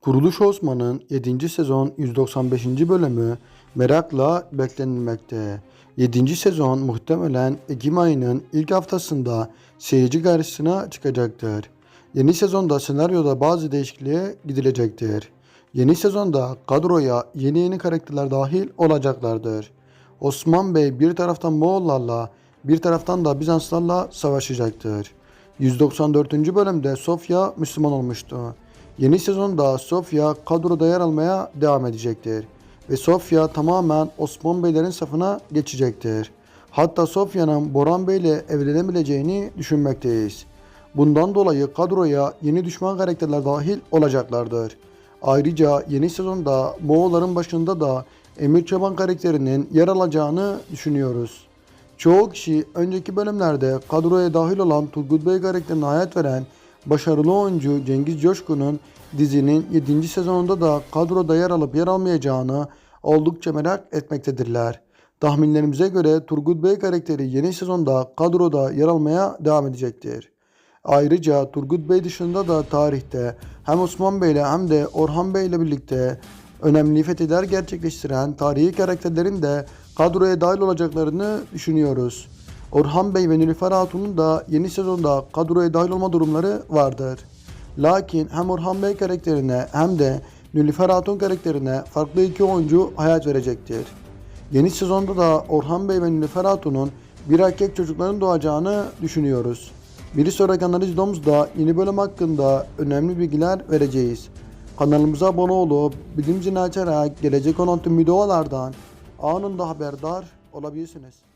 Kuruluş Osman'ın 7. sezon 195. bölümü merakla beklenilmekte. 7. sezon muhtemelen Ekim ayının ilk haftasında seyirci karşısına çıkacaktır. Yeni sezonda senaryoda bazı değişikliğe gidilecektir. Yeni sezonda kadroya yeni yeni karakterler dahil olacaklardır. Osman Bey bir taraftan Moğollarla bir taraftan da Bizanslarla savaşacaktır. 194. bölümde Sofya Müslüman olmuştu. Yeni sezonda Sofya kadroda yer almaya devam edecektir. Ve Sofya tamamen Osman Beylerin safına geçecektir. Hatta Sofya'nın Boran Bey ile evlenebileceğini düşünmekteyiz. Bundan dolayı kadroya yeni düşman karakterler dahil olacaklardır. Ayrıca yeni sezonda Moğolların başında da Emir Çoban karakterinin yer alacağını düşünüyoruz. Çoğu kişi önceki bölümlerde kadroya dahil olan Turgut Bey karakterine hayat veren başarılı oyuncu Cengiz Coşkun'un dizinin 7. sezonunda da kadroda yer alıp yer almayacağını oldukça merak etmektedirler. Tahminlerimize göre Turgut Bey karakteri yeni sezonda kadroda yer almaya devam edecektir. Ayrıca Turgut Bey dışında da tarihte hem Osman Bey ile hem de Orhan Bey ile birlikte önemli fetihler gerçekleştiren tarihi karakterlerin de kadroya dahil olacaklarını düşünüyoruz. Orhan Bey ve Nilüfer Hatun'un da yeni sezonda kadroya dahil olma durumları vardır. Lakin hem Orhan Bey karakterine hem de Nilüfer Hatun karakterine farklı iki oyuncu hayat verecektir. Yeni sezonda da Orhan Bey ve Nilüfer Hatun'un bir erkek çocukların doğacağını düşünüyoruz. Bir sonraki analiz videomuzda yeni bölüm hakkında önemli bilgiler vereceğiz. Kanalımıza abone olup bildirim zilini açarak gelecek olan tüm videolardan anında haberdar olabilirsiniz.